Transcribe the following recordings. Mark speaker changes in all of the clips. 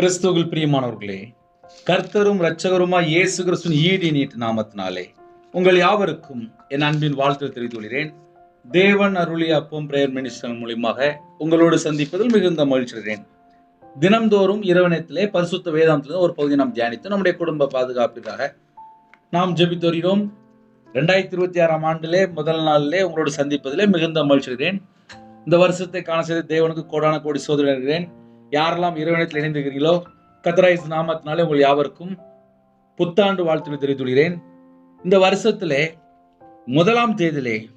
Speaker 1: கிறிஸ்துவில் பிரியமானவர்களே கர்த்தரும் இரட்சகருமாய் இயேசு கிறிஸ்துவின் ஈடி நீட்டு நாமத்தினாலே உங்கள் யாவருக்கும் என் அன்பின் வாழ்த்து தெரிவித்துள்ளேன் தேவன் அருளிய அப்பம் பிரேயர் மினிஸ்டர் மூலியமாக உங்களோடு சந்திப்பதில் மிகுந்த மகிழ்ச்சிகிறேன் தினம்தோறும் இரவனத்திலே பரிசுத்த வேதாந்தத்தில் ஒரு பகுதி நாம் தியானித்து நம்முடைய குடும்ப பாதுகாப்பிற்காக நாம் ஜெபித்து வருகிறோம். ரெண்டாயிரத்தி இருபத்தி ஆறாம் ஆண்டிலே முதல் நாளிலே உங்களோடு சந்திப்பதிலே மிகுந்த மகிழ்ச்சிகிறேன் இந்த வருஷத்தை காண செய்த தேவனுக்கு கோடான கோடி சோதனை யாரெல்லாம் இறைவனத்தில் இணைந்திருக்கிறீர்களோ கத்ராய்ஸ் நாமத்தினாலே உங்கள் யாவருக்கும் புத்தாண்டு வாழ்த்துக்களை தெரிவித்துள்ளேன் இந்த வருஷத்திலே முதலாம் தேதியிலே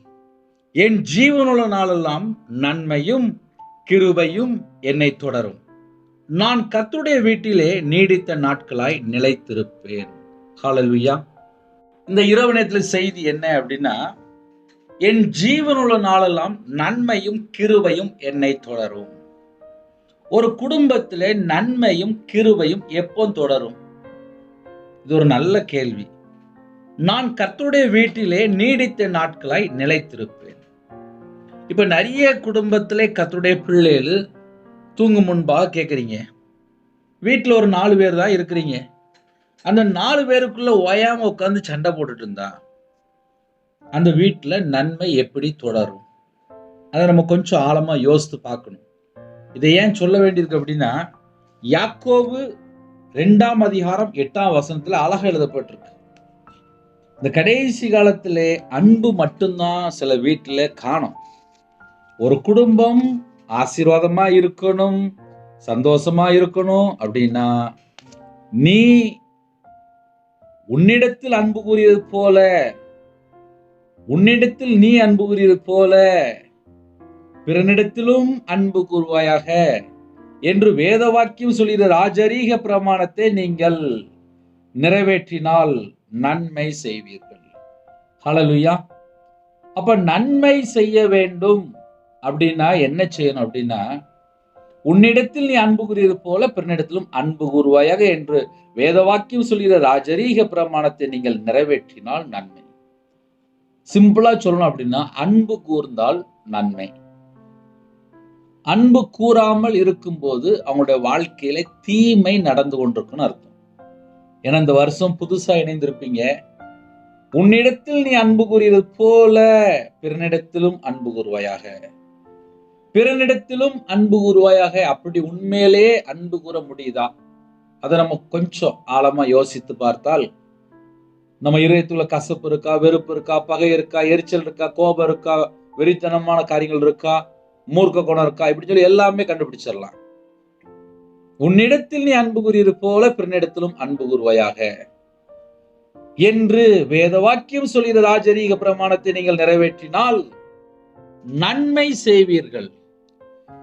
Speaker 1: என் ஜீவனுள்ள நாளெல்லாம் நன்மையும் கிருபையும் என்னை தொடரும். நான் கத்துடைய வீட்டிலே நீடித்த நாட்களாய் நிலைத்திருப்பேன். ஹாலல்வியா இந்த இரவு நேரத்தில் செய்தி என்ன அப்படின்னா என் ஜீவனுள்ள நாளெல்லாம் நன்மையும் கிருபையும் என்னை தொடரும். ஒரு குடும்பத்திலே நன்மையும் கிருபையும் எப்போ தொடரும்? இது ஒரு நல்ல கேள்வி. நான் கர்த்தருடைய வீட்டிலே நீடித்த நாட்களாய் நிலைத்திருப்பேன். இப்ப நிறைய குடும்பத்திலே கர்த்தருடைய பிள்ளைகள் தூங்கும் முன்பாக கேட்குறீங்க வீட்டில் ஒரு நாலு பேர் தான் இருக்கிறீங்க. அந்த நாலு பேருக்குள்ள ஓயாம உட்காந்து சண்டை போட்டுட்டு இருந்தா அந்த வீட்டில் நன்மை எப்படி தொடரும்? அதை நம்ம கொஞ்சம் ஆழமாக யோசித்து பார்க்கணும். இதை ஏன் சொல்ல வேண்டியிருக்கு அப்படின்னா யாக்கோவு ரெண்டாம் அதிகாரம் எட்டாம் வசனத்துல அழகாக எழுதப்பட்டிருக்கு. இந்த கடைசி காலத்தில் அன்பு மட்டும்தான் சில வீட்டில் காணும். ஒரு குடும்பம் ஆசீர்வாதமா இருக்கணும் சந்தோஷமா இருக்கணும் அப்படின்னா நீ உன்னிடத்தில் அன்பு கூறியது போல உன்னிடத்தில் நீ அன்பு கூறியது போல பிறனிடத்திலும் அன்பு கூறுவாயாக. என்று வேத வாக்கியம் சொல்கிற ராஜரீக பிரமாணத்தை நீங்கள் நிறைவேற்றினால் நன்மை செய்வீர்கள். ஹலலுயா அப்ப நன்மை செய்ய வேண்டும் அப்படின்னா என்ன செய்யணும் அப்படின்னா உன்னிடத்தில் நீ அன்பு கூறியது போல பிறனிடத்திலும் அன்பு கூறுவாயாக என்று வேத வாக்கியம் சொல்கிற ராஜரீக பிரமாணத்தை நீங்கள் நிறைவேற்றினால் நன்மை. சிம்பிளா சொல்லணும் அப்படின்னா அன்பு கூர்ந்தால் நன்மை. அன்பு கூறாமல் இருக்கும்போது அவங்களுடைய வாழ்க்கையில தீமை நடந்து கொண்டிருக்குன்னு அர்த்தம். ஏன்னா இந்த வருஷம் புதுசா இணைந்திருப்பீங்க. உன்னிடத்தில் நீ அன்பு கூறியது போல பிறனிடத்திலும் அன்பு கூறுவாயாக. பிறனிடத்திலும் அன்பு கூறுவாயாக. அப்படி உண்மையிலே அன்பு கூற முடியுதா? அதை நம்ம கொஞ்சம் ஆழமா யோசித்து பார்த்தால் நம்ம இதயத்துல கசப்பு இருக்கா வெறுப்பு இருக்கா பகை இருக்கா எரிச்சல் இருக்கா கோபம் இருக்கா வெறித்தனமான காரியங்கள் இருக்கா மூர்க்க குணம் இருக்கா? இப்படி சொல்லி எல்லாமே கண்டுபிடிச்சிடலாம். உன்னிடத்தில் நீ அன்பு கூறியது போல பிறனிடத்திலும் அன்பு கூறுவாயாக. என்று வேத வாக்கியம் சொல்கிற ராஜரீக பிரமாணத்தை நீங்கள் நிறைவேற்றினால் நன்மை செய்வீர்கள்.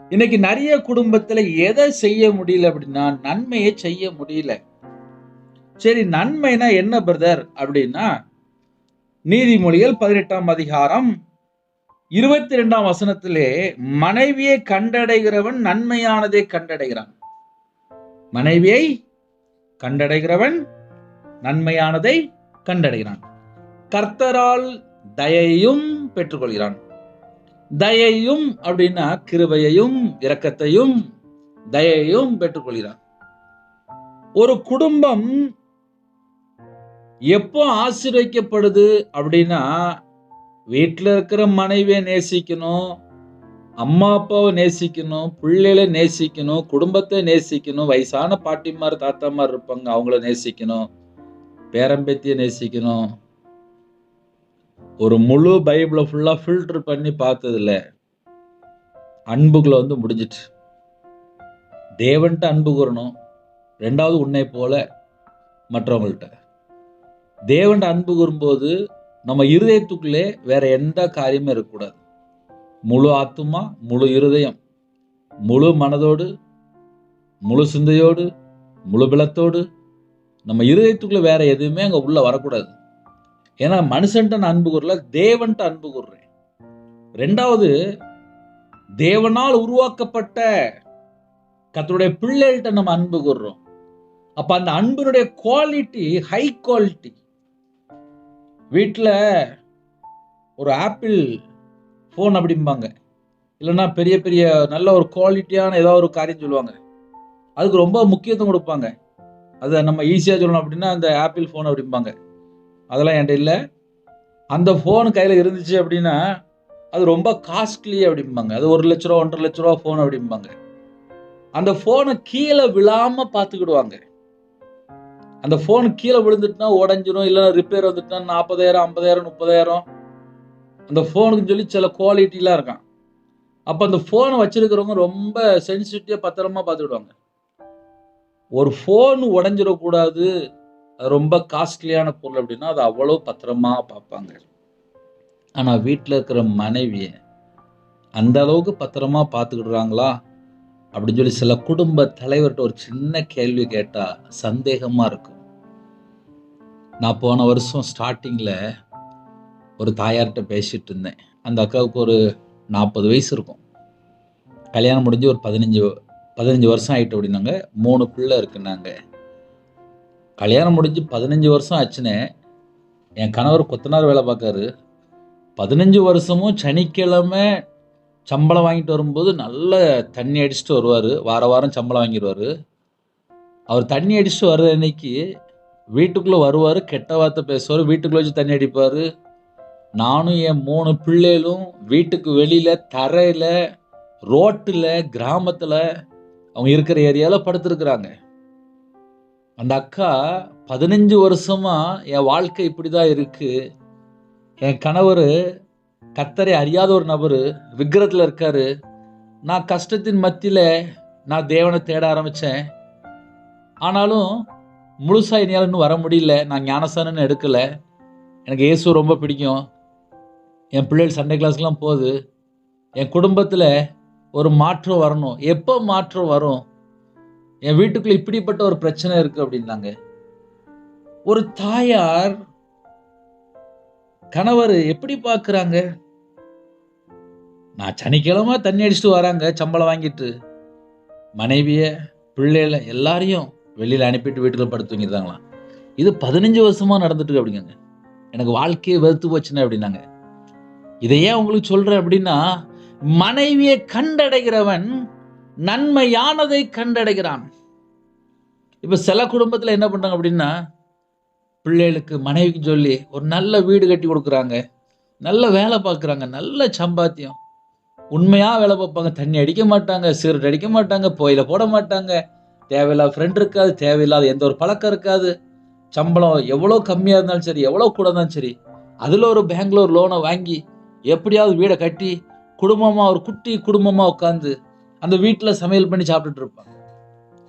Speaker 1: இன்னைக்கு நிறைய குடும்பத்துல எதை செய்ய முடியல அப்படின்னா நன்மையை செய்ய முடியல. சரி நன்மைனா என்ன பிரதர் அப்படின்னா நீதிமொழிகள் பதினெட்டாம் அதிகாரம் இருபத்தி ரெண்டாம் வசனத்திலே மனைவியை கண்டடைகிறவன் நன்மையானதை கண்டடைகிறான். மனைவியை கண்டடைகிறவன் நன்மையானதை கண்டடைகிறான். கர்த்தரால் தயையும் பெற்றுக்கொள்கிறான். தயையும் அப்படின்னா கிருபையையும் இரக்கத்தையும் தயையும் பெற்றுக்கொள்கிறான். ஒரு குடும்பம் எப்போ ஆசீர்வைக்கப்படுது அப்படின்னா வீட்டில் இருக்கிற மனைவியை நேசிக்கணும் அம்மா அப்பாவை நேசிக்கணும் பிள்ளைகளை நேசிக்கணும் குடும்பத்தை நேசிக்கணும் வயசான பாட்டிமார் தாத்தாமார் இருப்பாங்க அவங்கள நேசிக்கணும் பேரம்பேத்தியை நேசிக்கணும். ஒரு முழு பைபிளை ஃபுல்லாக ஃபில்டர் பண்ணி பார்த்ததில்ல. அன்புகளை வந்து முடிஞ்சிட்டு தேவன்ட்ட அன்பு கூறணும். ரெண்டாவது உன்னை போல மற்றவங்கள்ட்ட. தேவன்ட்ட அன்பு கூறும்போது நம்ம இருதயத்துக்குள்ளே வேற எந்த காரியமும் இருக்கக்கூடாது. முழு ஆத்துமா முழு இருதயம். முழு மனதோடு முழு சிந்தையோடு முழு பலத்தோடு நம்ம இருதயத்துக்குள்ளே வேற எதுவுமே அங்கே உள்ள வரக்கூடாது. ஏன்னா மனுஷன்ட்ட நான் அன்பு கூறல தேவன்ட்ட அன்பு கூறுறேன். ரெண்டாவது தேவனால் உருவாக்கப்பட்ட கத்தருடைய பிள்ளைகள்கிட்ட நம்ம அன்பு கூறுறோம். அப்போ அந்த அன்பினுடைய குவாலிட்டி ஹை குவாலிட்டி வீட்டில் ஒரு ஆப்பிள் ஃபோன் அப்படிம்பாங்க. இல்லைன்னா பெரிய பெரிய நல்ல ஒரு குவாலிட்டியான ஏதாவது ஒரு காரியம் சொல்லுவாங்க. அதுக்கு ரொம்ப முக்கியத்துவம் கொடுப்பாங்க. அதை நம்ம ஈஸியாக சொல்லணும் அப்படின்னா அந்த ஆப்பிள் ஃபோன் அப்படிம்பாங்க. அதெல்லாம் என்கிட்ட இல்லை. அந்த ஃபோன் கையில் இருந்துச்சு அப்படின்னா அது ரொம்ப காஸ்ட்லி அப்படிம்பாங்க. அது ஒரு லட்ச ரூபா ஒன்றரை லட்ச ரூபா ஃபோன் அப்படிம்பாங்க. அந்த ஃபோனை கீழே விழாமல் பார்த்துக்கிடுவாங்க. அந்த ஃபோன் கீழே விழுந்துட்டுனா உடஞ்சிரும் இல்லை ரிப்பேர் வந்துட்டுனா நாற்பதாயிரம் ஐம்பதாயிரம் முப்பதாயிரம். அந்த ஃபோனுக்கு சொல்லி சில குவாலிட்டிலாம் இருக்கான். அப்போ அந்த ஃபோனை வச்சிருக்கிறவங்க ரொம்ப சென்சிட்டிவாக பத்திரமா பார்த்துக்கிடுவாங்க. ஒரு ஃபோன் உடஞ்சிடக்கூடாது அது ரொம்ப காஸ்ட்லியான பொருள் அப்படின்னா அது அவ்வளோ பத்திரமா பார்ப்பாங்க. ஆனால் வீட்டில் இருக்கிற மனைவியை அந்த அளவுக்கு பத்திரமா பார்த்துக்கிடுறாங்களா? அப்படின்னு சொல்லி சில குடும்ப தலைவர்கிட்ட ஒரு சின்ன கேள்வி கேட்டால் சந்தேகமாக இருக்கும். நான் போன வருஷம் ஸ்டார்டிங்கில் ஒரு தாயார்கிட்ட பேசிகிட்டு இருந்தேன். அந்த அக்காவுக்கு ஒரு நாற்பது வயசு இருக்கும். கல்யாணம் முடிஞ்சு ஒரு பதினஞ்சு பதினஞ்சு வருஷம் ஆகிட்டு அப்படின்னாங்க. மூணு பிள்ளை இருக்குன்னாங்க. கல்யாணம் முடிஞ்சு பதினஞ்சு வருஷம் ஆச்சுன்னே என் கணவர் கொத்தனார் வேலை பார்க்காரு. பதினஞ்சு வருஷமும் சனிக்கிழமை சம்பளம் வாங்கிட்டு வரும்போது நல்ல தண்ணி அடிச்சுட்டு வருவார். வார வாரம் சம்பளம் வாங்கிடுவார் அவர் தண்ணி அடிச்சுட்டு வர்ற அன்னைக்கு வீட்டுக்குள்ளே வருவார் கெட்ட வார்த்தை பேசுவார் வீட்டுக்குள்ளே வச்சு தண்ணி அடிப்பார். நானும் என் மூணு பிள்ளைகளும் வீட்டுக்கு வெளியில் தரையில் ரோட்டில் கிராமத்தில் அவங்க இருக்கிற ஏரியாவில் படுத்துருக்குறாங்க. அந்த அக்கா பதினஞ்சு வருஷமாக என் வாழ்க்கை இப்படி தான் இருக்குது என் கணவர் கத்தரை அறியாத ஒரு நபர் விக்கிரத்தில் இருக்கார். நான் கஷ்டத்தின் மத்தியில் நான் தேவனை தேட ஆரம்பித்தேன் ஆனாலும் முழுசாக என்னால் இன்னும் வர முடியல. நான் ஞானசானன்னு எடுக்கலை. எனக்கு இயேசு ரொம்ப பிடிக்கும். என் பிள்ளைகள் சண்டே கிளாஸ்க்கெலாம் போகுது. என் குடும்பத்தில் ஒரு மாற்றம் வரணும். எப்போ மாற்றம் வரும்? என் வீட்டுக்குள்ளே இப்படிப்பட்ட ஒரு பிரச்சனை இருக்குது அப்படின்னாங்க. ஒரு தாயார் கணவர் எப்படி பார்க்குறாங்க? நான் சனிக்கிழமை தண்ணி அடிச்சுட்டு வராங்க சம்பளம் வாங்கிட்டு. மனைவிய பிள்ளைகள எல்லாரையும் வெளியில் அனுப்பிட்டு வீட்டில் படுத்து தூங்கிடுறாங்களாம். இது பதினஞ்சு வருஷமாக நடந்துட்டு அப்படிங்க எனக்கு வாழ்க்கையை வெறுத்து போச்சுன்னு அப்படின்னாங்க. இதை ஏன் உங்களுக்கு சொல்கிறேன் அப்படின்னா மனைவியை கண்டடைகிறவன் நன்மையானதை கண்டடைகிறான். இப்போ சில குடும்பத்தில் என்ன பண்ணுறாங்க அப்படின்னா பிள்ளைகளுக்கு மனைவிக்கு சொல்லி ஒரு நல்ல வீடு கட்டி கொடுக்குறாங்க. நல்ல வேலை பார்க்குறாங்க. நல்ல சம்பாத்தியம். உண்மையாக வேலை பார்ப்பாங்க. தண்ணி அடிக்க மாட்டாங்க. சிகரெட் அடிக்க மாட்டாங்க. புகையில போட மாட்டாங்க. தேவையில்லாத ஃப்ரெண்ட் இருக்காது. தேவையில்லாத எந்த ஒரு பழக்கம் இருக்காது. சம்பளம் எவ்வளோ கம்மியாக இருந்தாலும் சரி எவ்வளோ கூட இருந்தாலும் சரி அதில் ஒரு பெங்களூர் லோனை வாங்கி எப்படியாவது வீடை கட்டி குடும்பமாக ஒரு குட்டி குடும்பமாக உட்காந்து அந்த வீட்டில் சமையல் பண்ணி சாப்பிட்டுட்டு இருப்பாங்க.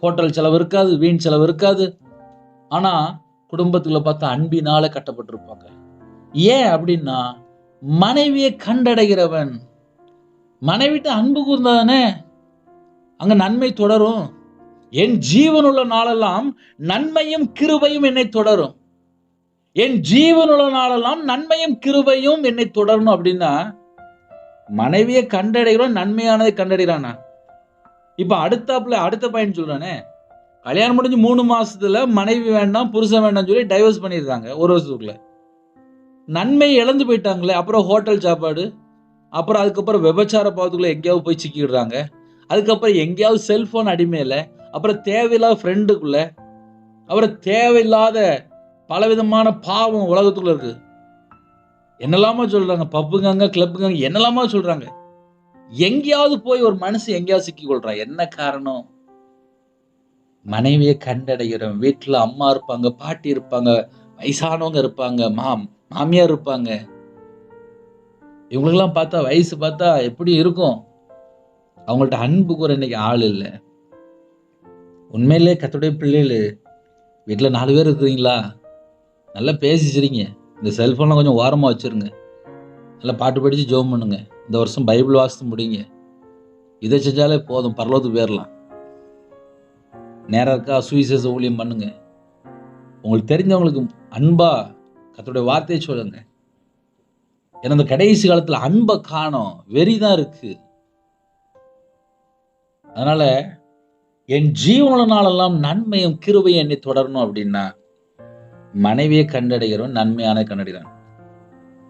Speaker 1: ஹோட்டல் செலவு இருக்காது வீண் செலவு இருக்காது. ஆனால் குடும்பத்துக்குள்ள பார்த்தா அன்பினால கட்டப்பட்டிருப்பாங்க. ஏன் அப்படின்னா மனைவியை கண்டடைகிறவன் மனைவிட்ட அன்பு கூர்ந்தாதானே அங்க நன்மை தொடரும். என் ஜீவனுள்ள நாளெல்லாம் நன்மையும் கிருபையும் என்னை தொடரும். என் ஜீவனுள்ள நாளெல்லாம் நன்மையும் கிருபையும் என்னை தொடரணும் அப்படின்னா மனைவியை கண்டடைகிறோம் நன்மையானதை கண்டடைகிறானா? இப்ப அடுத்தாப்புல அடுத்த பையன் சொல்றானே. கல்யாணம் முடிஞ்சு மூணு மாசத்துல மனைவி வேண்டாம் புருஷன் வேண்டாம் சொல்லி டைவர்ஸ் பண்ணியிருந்தாங்க ஒரு வருஷத்துக்குள்ள. நன்மை இழந்து போயிட்டாங்களே அப்புறம் ஹோட்டல் சாப்பாடு அப்புறம் அதுக்கப்புறம் விபச்சார பாவத்துக்குள்ள எங்கேயாவது போய் சிக்கிடுறாங்க. அதுக்கப்புறம் எங்கேயாவது செல்ஃபோன் அடிமையில அப்புறம் தேவையில்லாத ஃப்ரெண்டுக்குள்ள அப்புறம் தேவையில்லாத பலவிதமான பாவம் உலகத்துக்குள்ள இருக்கு என்னெல்லாமா சொல்றாங்க பப்புங்க கிளப்புங்க என்னெல்லாமா சொல்றாங்க. எங்கேயாவது போய் ஒரு மனசு எங்கேயாவது சிக்கி கொள்றான். என்ன காரணம்? மனைவியை கண்டடைகிறோம் வீட்டில் அம்மா இருப்பாங்க பாட்டி இருப்பாங்க வயசானவங்க இருப்பாங்க மாம் மாமியார் இருப்பாங்க. இவங்களுக்கெல்லாம் பார்த்தா வயசு பார்த்தா எப்படி இருக்கும்? அவங்கள்ட்ட அன்பு கூற இன்னைக்கு ஆள் இல்லை. உண்மையிலே கத்துடைய பிள்ளைகள் வீட்டில் நாலு பேர் இருக்கிறீங்களா? நல்லா பேசிச்சிருங்க. இந்த செல்ஃபோன்லாம் கொஞ்சம் ஓரமாக வச்சிருங்க. நல்லா பாட்டு படித்து ஜோம் பண்ணுங்க. இந்த வருஷம் பைபிள் வாசித்து முடிங்க. இதை செஞ்சாலே போதும். பரலோகத்துக்கு போயிடலாம். நேராக இருக்கா? சுவிசேஷ ஊழியம் பண்ணுங்க. உங்களுக்கு தெரிஞ்சவங்களுக்கு அன்பா கத்தோடைய வார்த்தையை சொல்லுங்க. ஏன்னா இந்த கடைசி காலத்தில் அன்பை காணோம். வெறி தான் இருக்கு. அதனால என் ஜீவன நாளெல்லாம் நன்மையும் கிருபையும் என்னை தொடரணும் அப்படின்னா மனைவியை கண்டடைகிறவன் நன்மையான கண்டடைகிறான்.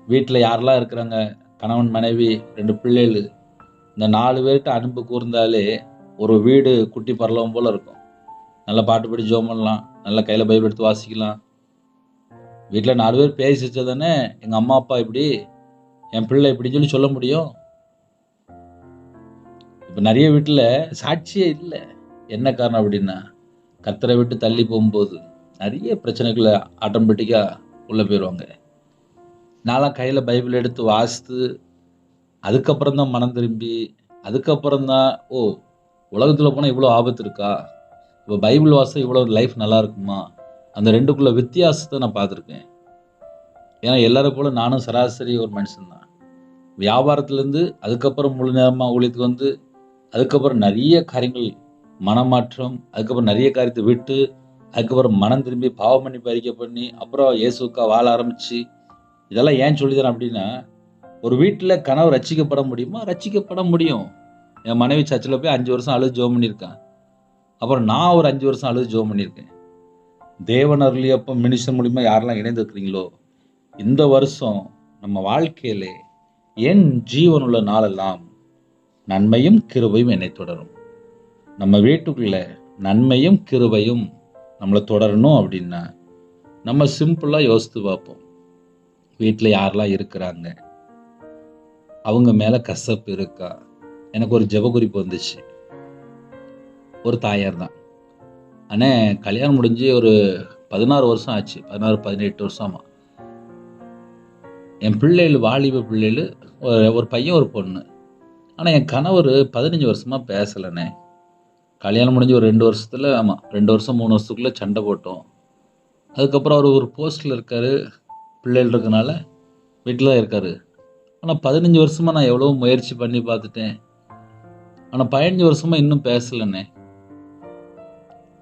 Speaker 1: வீட்டில் யாரெல்லாம் இருக்கிறாங்க? கணவன் மனைவி ரெண்டு பிள்ளைகள். இந்த நாலு பேர்கிட்ட அன்பு கூர்ந்தாலே ஒரு வீடு குட்டி பரலவம் போல இருக்கும். நல்லா பாட்டு பாடி ஜோம் பண்ணலாம். நல்லா கையில் பைபிள் எடுத்து வாசிக்கலாம். வீட்டில் நாலு பேர் பேசி வச்சதானே எங்கள் அம்மா அப்பா இப்படி என் பிள்ளை இப்படின்னு சொல்லி சொல்ல முடியும்? இப்போ நிறைய வீட்டில் சாட்சியே இல்லை. என்ன காரணம் அப்படின்னா கர்த்தரை விட்டு தள்ளி போகும்போது நிறைய பிரச்சனைகளை ஆட்டோமேட்டிக்காக உள்ளே போயிடுவாங்க நான்லாம் கையில் பைபிள் எடுத்து வாசித்து அதுக்கப்புறம் தான் மனம் திரும்பி அதுக்கப்புறம் தான் ஓ உலகத்தில் போனால் இவ்வளோ ஆபத்து இருக்கா? இப்போ பைபிள் வாசம் இவ்வளோ லைஃப் நல்லா இருக்குமா? அந்த ரெண்டுக்குள்ள வித்தியாசத்தை நான் பார்த்துருக்கேன். ஏன்னா எல்லாரும் போல நானும் சராசரி ஒரு மனுஷன்தான் வியாபாரத்துலேருந்து அதுக்கப்புறம் முழு நேரமாக ஊழியத்துக்கு வந்து அதுக்கப்புறம் நிறைய காரியங்கள் மனமாற்றம் அதுக்கப்புறம் நிறைய காரியத்தை விட்டு அதுக்கப்புறம் மனம் திரும்பி பாவம் பண்ணி பறிக்கை பண்ணி அப்புறம் இயேசுக்கா வாழ ஆரம்பிச்சு இதெல்லாம் ஏன் சொல்லித்தரேன் அப்படின்னா ஒரு வீட்டில் கனவு ரசிக்கப்பட முடியுமா? ரசிக்கப்பட முடியும். என் மனைவி சர்ச்சில் போய் அஞ்சு வருஷம் அழுது ஜோம் பண்ணியிருக்கேன் அப்புறம் நான் ஒரு அஞ்சு வருஷம் அழுது ஜோம் பண்ணியிருக்கேன். தேவன் அருளியப்போ மினிஷன் மூலிமா யாரெல்லாம் இணைந்திருக்கிறீங்களோ இந்த வருஷம் நம்ம வாழ்க்கையிலே என் ஜீவனுள்ள நாளெல்லாம் நன்மையும் கிருபையும் என்னை தொடரும். நம்ம வீட்டுக்குள்ளே நன்மையும் கிருபையும் நம்மளை தொடரணும் அப்படின்னா நம்ம சிம்பிளாக யோசித்து பார்ப்போம். வீட்டில் யாரெல்லாம் இருக்கிறாங்க? அவங்க மேலே கசப்பு இருக்கா? எனக்கு ஒரு ஜெப குறிப்பு வந்துச்சு. ஒரு தாயார் தான். ஆனால் கல்யாணம் முடிஞ்சு ஒரு பதினாறு வருஷம் ஆச்சு. பதினாறு பதினெட்டு வருஷமா. என் பிள்ளைகள் வாலிப பிள்ளைகள் ஒரு ஒரு பையன் ஒரு பொண்ணு. ஆனால் என் கணவர் பதினஞ்சு வருஷமாக பேசலைண்ணே. கல்யாணம் முடிஞ்சு ஒரு ரெண்டு வருஷத்தில் ஆமாம் ரெண்டு வருஷம் மூணு வருஷத்துக்குள்ளே சண்டை போட்டோம். அதுக்கப்புறம் அவர் ஒரு போஸ்ட்டில் இருக்கார் பிள்ளைகள் இருக்கனால வீட்டில் தான் இருக்கார். ஆனால் பதினஞ்சு வருஷமாக நான் எவ்வளோ முயற்சி பண்ணி பார்த்துட்டேன். ஆனால் பதினஞ்சு வருஷமாக இன்னும் பேசலைண்ணே.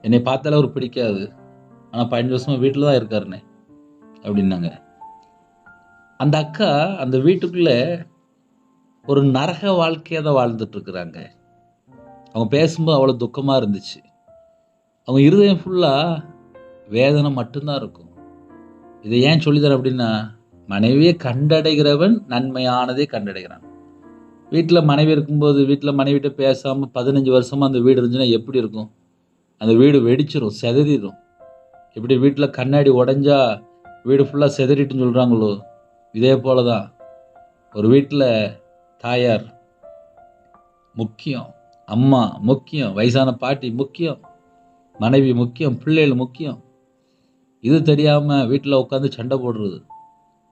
Speaker 1: என்னை பார்த்தாலே அவர் பிடிக்காது. ஆனால் பதினஞ்சு வருஷமாக வீட்டில் தான் இருக்காருண்ணே அப்படின்னாங்க. அந்த அக்கா அந்த வீட்டுக்குள்ளே ஒரு நரக வாழ்க்கையை தான் வாழ்ந்துட்டுருக்குறாங்க அவங்க பேசும்போது அவ்வளோ துக்கமாக இருந்துச்சு. அவங்க இருதயம் ஃபுல்லாக வேதனை மட்டும்தான் இருக்கும். இதை ஏன் சொல்லித்தரேன் அப்படின்னா மனைவியை கண்டடைகிறவன் நன்மையானதே கண்டடைகிறான். வீட்டில் மனைவி இருக்கும்போது வீட்டில் மனைவிட்ட பேசாமல் பதினஞ்சு வருஷமாக அந்த வீடு இருந்துச்சுன்னா எப்படி இருக்கும்? அந்த வீடு வெடிச்சிடும் செதறிடும் எப்படி வீட்டில் கண்ணாடி உடஞ்சா வீடு ஃபுல்லாக செதறிட்டுன்னு சொல்கிறாங்களோ இதே போல தான் ஒரு வீட்டில் தாயார் முக்கியம். அம்மா முக்கியம். வயசான பாட்டி முக்கியம். மனைவி முக்கியம். பிள்ளைகள் முக்கியம். இது தெரியாமல் வீட்டில் உட்காந்து சண்டை போடுறது.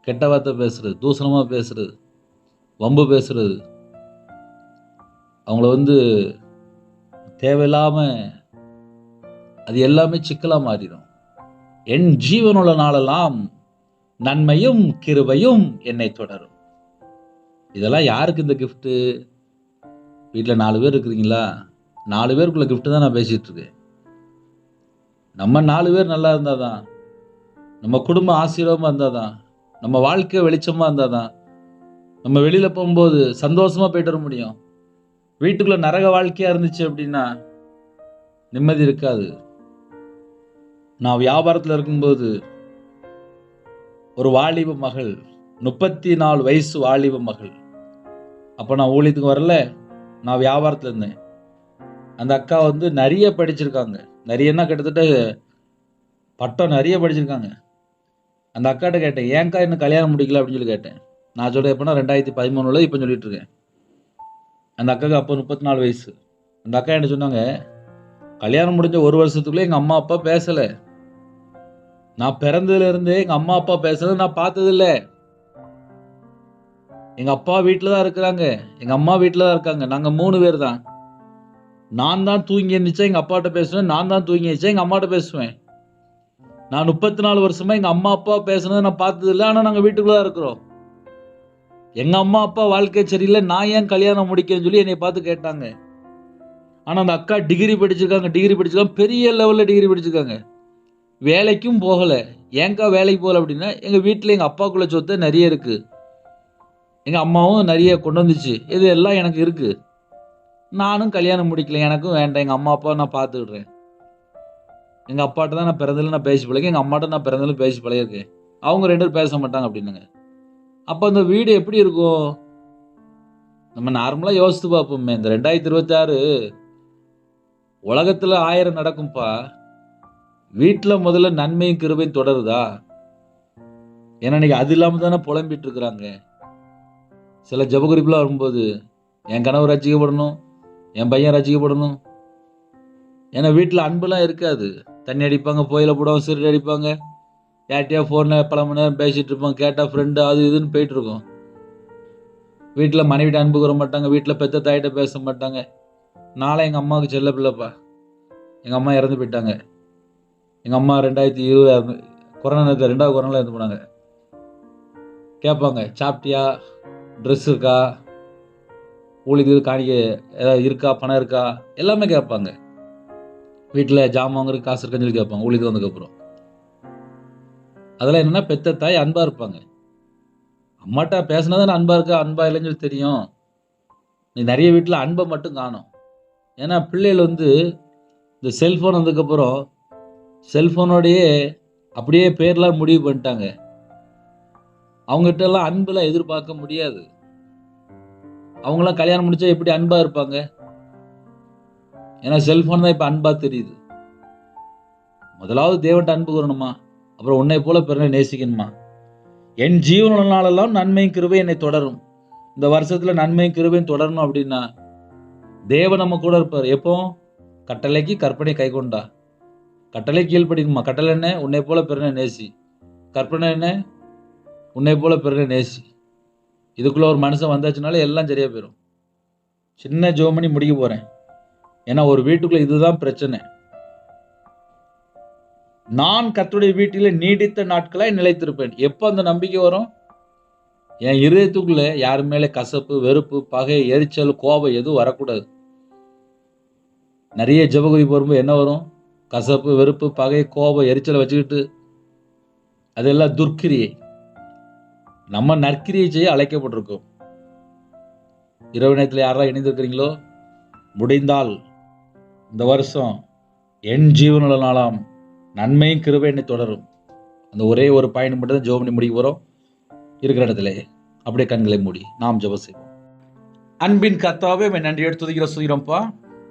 Speaker 1: கெட்ட வார்த்தை பேசுறது தூசணமாக பேசுறது வம்பு பேசுறது. அவங்கள வந்து தேவையில்லாமல் அது எல்லாமே சிக்கலாக மாறிடும். என் ஜீவனுள்ள நாளெல்லாம் நன்மையும் கிருபையும் என்னை தொடரும். இதெல்லாம் யாருக்கு இந்த கிஃப்ட்டு வீட்டில் நாலு பேர் இருக்கிறீங்களா? நாலு பேருக்குள்ள கிஃப்ட்டு தான் நான் பேசிகிட்ருக்கேன் நம்ம நாலு பேர் நல்லா இருந்தால் தான் நம்ம குடும்பம் ஆசீர்வாதமாக இருந்தால் தான் நம்ம வாழ்க்கை வெளிச்சமாக இருந்தால் தான் நம்ம வெளியில் போகும்போது சந்தோஷமாக போயிட்டு வர முடியும். வீட்டுக்குள்ளே நரக வாழ்க்கையாக இருந்துச்சு அப்படின்னா நிம்மதி இருக்காது. நான் வியாபாரத்தில் இருக்கும்போது ஒரு வாலிப மகள் முப்பத்தி நாலு வயசு வாலிப மகள். அப்போ நான் ஊழியத்துக்கு வரல நான் வியாபாரத்தில் இருந்தேன். அந்த அக்கா வந்து நிறைய படிச்சிருக்காங்க. நிறையன்னா கிட்டத்தட்ட பட்டம் நிறைய படிச்சிருக்காங்க. அந்த அக்காட்ட கேட்டேன் ஏன்க்கா இன்னும் கல்யாணம் முடிக்கல? அப்படின்னு சொல்லி கேட்டேன். நான் சொல்கிறேன் எப்படின்னா ரெண்டாயிரத்தி பதிமூணுல இப்போ சொல்லிட்டு இருக்கேன். அந்த அக்காவுக்கு அப்போ முப்பத்தி நாலு வயசு. அந்த அக்கா என்ன சொன்னாங்க கல்யாணம் முடிஞ்ச ஒரு வருஷத்துக்குள்ளே எங்கள் அம்மா அப்பா பேசலை. நான் பிறந்ததுலேருந்து எங்கள் அம்மா அப்பா பேசுறது நான் பார்த்ததில்ல. எங்கள் அப்பா வீட்டில் தான் இருக்கிறாங்க. எங்கள் அம்மா வீட்டில் தான் இருக்காங்க. நாங்கள் மூணு பேர் தான். நான் தான் தூங்கி இருந்துச்சா எங்கள் அப்பாட்ட பேசுவேன். நான் தான் தூங்கி இருந்துச்சா எங்கள் அம்மாட்ட பேசுவேன். நான் முப்பத்தி நாலு வருஷமா எங்கள் அம்மா அப்பா பேசுனதை நான் பார்த்ததில்ல. ஆனால் நாங்கள் வீட்டுக்குள்ளே தான் இருக்கிறோம். எங்கள் அம்மா அப்பா வாழ்க்கை சரியில்லை. நான் ஏன் கல்யாணம் முடிக்கிறேன்னு சொல்லி என்னை பார்த்து கேட்டாங்க. ஆனால் அந்த அக்கா டிகிரி படிச்சிருக்காங்க. டிகிரி படிச்சிருக்காங்க. பெரிய லெவலில் டிகிரி படிச்சிருக்காங்க. வேலைக்கும் போகலை. ஏங்கா வேலைக்கு போகல அப்படின்னா எங்கள் வீட்டில் எங்கள் அப்பாக்குள்ள சொத்து நிறைய இருக்குது எங்கள் அம்மாவும் நிறைய கொண்டு வந்துச்சு. இது எல்லாம் எனக்கு இருக்குது நானும் கல்யாணம் முடிக்கல. எனக்கும் வேண்டாம். எங்கள் அம்மா அப்பா நான் பார்த்துக்கிடுறேன். எங்கள் அப்பாட்ட தான் நான் பிறந்ததில் நான் பேசி பழகி எங்கள் அம்மாட்ட நான் பிறந்ததில் பேசி பழகிருக்கேன் அவங்க ரெண்டு பேரும் பேச மாட்டாங்க அப்படின்னுங்க. அப்போ அந்த வீடு எப்படி இருக்கும்? நம்ம நார்மலாக யோசித்து பார்ப்போமே. இந்த ரெண்டாயிரத்தி இருபத்தாறு உலகத்தில் ஆயிரம் நடக்கும்ப்பா வீட்டில் முதல்ல நன்மையும் கிருபையும் தொடருதா? ஏன்னா இன்னைக்கு அது இல்லாமல் தானே புலம்பிட்டு இருக்கிறாங்க. சில ஜபகுறிப்புலாம் வரும்போது என் கணவர் ரசிக்கப்படணும் என் பையன் ரசிக்கப்படணும். ஏன்னா வீட்டில் அன்புலாம் இருக்காது. தண்ணி அடிப்பாங்க புயல போடுவாங்க சிறு அடிப்பாங்க. யார்கிட்டயா ஃபோனில் பல மணி நேரம் பேசிகிட்டு இருப்பாங்க கேட்டால் ஃப்ரெண்டு அது இதுன்னு போயிட்டு இருக்கோம். வீட்டில் மனைவிட்ட அன்பு கூற மாட்டாங்க வீட்டில் பெத்த தாயிட்ட பேச மாட்டாங்க. நாளை எங்கள் அம்மாவுக்கு செல்ல பிள்ளைப்பா. எங்கள் அம்மா இறந்து போயிட்டாங்க. எங்கள் அம்மா ரெண்டாயிரத்தி இருபது கொரோனா நேரத்தில் ரெண்டாவது கொரோனாவில் இருந்து போனாங்க. கேட்பாங்க சாப்பிட்டியா? ட்ரெஸ் இருக்கா? ஊழிக்கு காணிக்க ஏதாவது இருக்கா? பணம் இருக்கா? எல்லாமே கேட்பாங்க வீட்டில் ஜாமான் வாங்குறதுக்கு காசு இருக்கான்னு சொல்லி கேட்பாங்க ஊழிக்கு வந்ததுக்கப்புறம் அதெல்லாம் என்னென்னா பெத்த தாய் அன்பாக இருப்பாங்க. அம்மாட்ட பேசினா தானே அன்பாக இருக்கா? அன்பா இல்லைன்னு சொல்லி தெரியும். நீ நிறைய வீட்டில் அன்பை மட்டும் காணும். ஏன்னா பிள்ளைகள் வந்து இந்த செல்ஃபோன் வந்ததுக்கப்புறம் செல்ஃபோனோடையே அப்படியே பேர்லாம் முடிவு பண்ணிட்டாங்க. அவங்ககிட்ட எல்லாம் அன்பெல்லாம் எதிர்பார்க்க முடியாது. அவங்களாம் கல்யாணம் முடிச்சா எப்படி அன்பா இருப்பாங்க? ஏன்னா செல்போன் தான் இப்ப அன்பா தெரியுது. முதலாவது தேவன்ட்ட அன்பு கூறணுமா? அப்புறம் உன்னை போல பிறனை நேசிக்கணுமா? என் ஜீவனுள்ள நாளெல்லாம் நன்மையும் கிருபை என்னை தொடரும். இந்த வருஷத்துல நன்மையும் கிருபையும் தொடரணும் அப்படின்னா தேவன் நம்ம கூட இருப்பார். எப்போ? கட்டளைக்கு கற்பனை கை கொண்டா. கட்டளை கீழ்ப்படிக்குமா கட்டளை என்ன? உன்னை போல பிறனை நேசி. கற்பனை என்ன? உன்னை போல பிறனை நேசி. இதுக்குள்ள ஒரு மனுஷன் வந்தாச்சுனால எல்லாம் சரியா போயிடும் சின்ன ஜோமணி முடிக்க போறேன். ஏன்னா ஒரு வீட்டுக்குள்ள இதுதான் பிரச்சனை. நான் கத்துடைய வீட்டில் நீடித்த நாட்களாய் நிலைத்திருப்பேன். எப்போ அந்த நம்பிக்கை வரும்? என் இருதயத்துக்குள்ள யார் மேலே கசப்பு வெறுப்பு பகை எரிச்சல் கோபம் எதுவும் வரக்கூடாது. நிறைய ஜபகுதி போகும்போது என்ன வரும்? கசப்பு வெறுப்பு பகை கோபம் எரிச்சலை வச்சுக்கிட்டு அதெல்லாம் துர்க்கிரியை. நம்ம நற்கிரியை செய்ய அழைக்கப்பட்டிருக்கோம். இரவு நேரத்தில் யாரெல்லாம் இணைந்திருக்கிறீங்களோ முடிந்தால் இந்த வருஷம் என் ஜீவனுள்ள நாளாம் நன்மையும் கிருபை என்னை தொடரும். அந்த ஒரே ஒரு பயணம் மட்டும் தான் ஜோம் பண்ணி முடிக்க போகிறோம் இருக்கிற இடத்துல அப்படியே கண்களை மூடி நாம் ஜெபம் செய்வோம். அன்பின் கத்தாவே நன்றி எடுத்து துதிக்கிற சுதிரம்ப்பா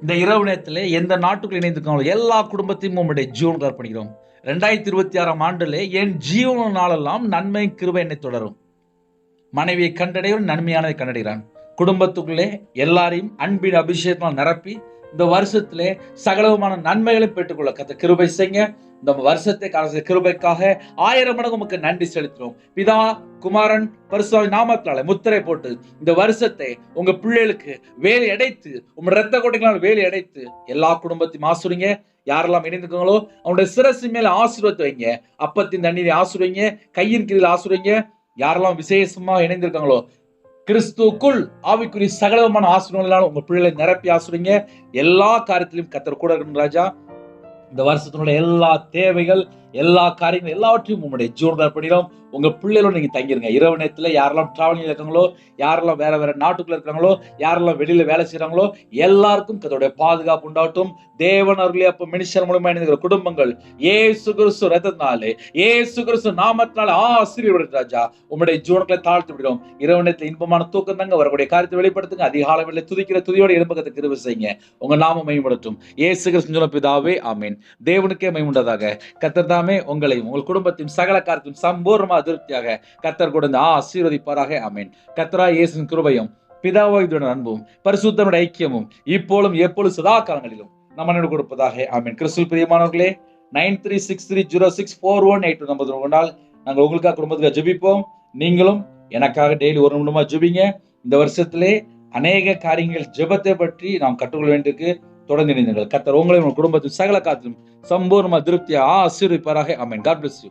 Speaker 1: இந்த இரவு நேரத்தில் எந்த நாட்டுக்குள் இணைந்திருக்காங்களோ எல்லா குடும்பத்தையும் உங்களுடைய ஜீவன் அர்ப்பணிக்கிறோம். ரெண்டாயிரத்தி இருபத்தி ஆறாம் ஆண்டுல என் ஜீவன நாளெல்லாம் நன்மை கிருபை என்னை தொடரும். மனைவியை கண்டடையும் நன்மையானதை கண்டடைகிறான். குடும்பத்துக்குள்ளே எல்லாரையும் அன்பின் அபிஷேகத்தால் நிரப்பி இந்த வருஷத்திலே சகலவிதமான நன்மைகளை பெற்றுக்கொள்ள கத்த கிருபை செய்யுங்க. இந்த வருஷத்தை கால கிருபைக்காக ஆயிரம் மடங்கு உமக்கு நன்றி செலுத்துறோம் பிதா குமாரன் பரிசுவாமி நாமத்தினால முத்திரை போட்டு இந்த வருஷத்தை உங்க பிள்ளைகளுக்கு வேலை அடைத்து உங்க ரத்த கோட்டைகளால் வேலை அடைத்து எல்லா குடும்பத்தையும் ஆசுறீங்க யாரெல்லாம் இணைந்துக்கோங்களோ அவனுடைய சிரசு மேல ஆசீர்வத்தை வைங்க. அப்பத்தின் தண்ணீரை ஆசுறீங்க கையின் கீழ் ஆசுறீங்க யாரெல்லாம் விசேஷமா இணைந்திருக்காங்களோ கிறிஸ்துக்குள் ஆவிக்குரிய சகலமான ஆசிரியர்களால் உங்க பிள்ளைகளை நிரப்பி ஆசிரியங்க எல்லா காரியத்திலும் கத்தர் கூட இருக்கணும் ராஜா. இந்த வருஷத்தினுடைய எல்லா தேவைகள் எல்லா காரியங்கள் எல்லாவற்றையும் உங்களுடைய ஜோர்தார் பண்ணிடும் உங்கள் பிள்ளைகளோட நீங்கள் தங்கிருங்க. இரவு நேரத்தில் யாரெல்லாம் ட்ராவலிங் இருக்காங்களோ யாரெல்லாம் வேறு வேறு நாட்டுக்குள்ளே இருக்கிறாங்களோ யாரெல்லாம் வெளியில் வேலை செய்கிறாங்களோ எல்லாருக்கும் கத்தோடைய பாதுகாப்பு உண்டாகட்டும். தேவன் அருளே அப்போ மினிஷர் மூலமாக இணைந்திருக்கிற குடும்பங்கள் ஏசு கிறிஸ்து ரத்தத்தினாலே ஏசு கிறிஸ்து நாமத்தினால ஆசிரியர் ராஜா. உங்களுடைய ஜீவனங்களை தாழ்த்து விடுவோம் இரவு நேரத்தில் இன்பமான தூக்கம் தாங்க வரக்கூடிய காரியத்தை வெளிப்படுத்துங்க. அதிகாலவில் துதிக்கிற துதியோட எலும்பகத்தை கிருவி செய்யுங்க. உங்கள் நாம மேம்படட்டும் ஏசு கிறிஸ்து பிதாவே ஆமீன். தேவனுக்கே மேம்பட்டதாக கத்தர் தாமே உங்களையும் உங்கள் குடும்பத்தையும் சகல காரியத்தையும் சம்பூர்ணமாக அதிருப்தியாக. கத்தர் கொடுத்து ஆசீர்வதிப்பாராக. அமேன் கத்தரா இயேசின் கிருபையும் பிதாவாயுடன் அன்பும் பரிசுத்தனுடைய ஐக்கியமும் இப்போலும் எப்பொழுது சதா காலங்களிலும் நம்ம நினைவு கொடுப்பதாக ஆமீன். கிறிஸ்துவ பிரியமானவர்களே nine three six three zero six four one eight number கொண்டால் நாங்கள் உங்களுக்காக குடும்பத்துக்காக ஜெபிப்போம். நீங்களும் எனக்காக டெய்லி ஒரு நிமிடமா ஜெபிங்க. இந்த வருஷத்திலே அநேக காரியங்கள் ஜெபத்தை பற்றி நாம் கற்றுக்கொள்ள வேண்டியிருக்கு. தொடர்ந்து இணைந்தீர்கள் கத்தர் உங்களையும் உங்கள் குடும்பத்தின் சகல காத்திலும் சம்பூர்ணமாக திருப்தியாக ஆசீர்விப்பாராக அமேன் God bless
Speaker 2: you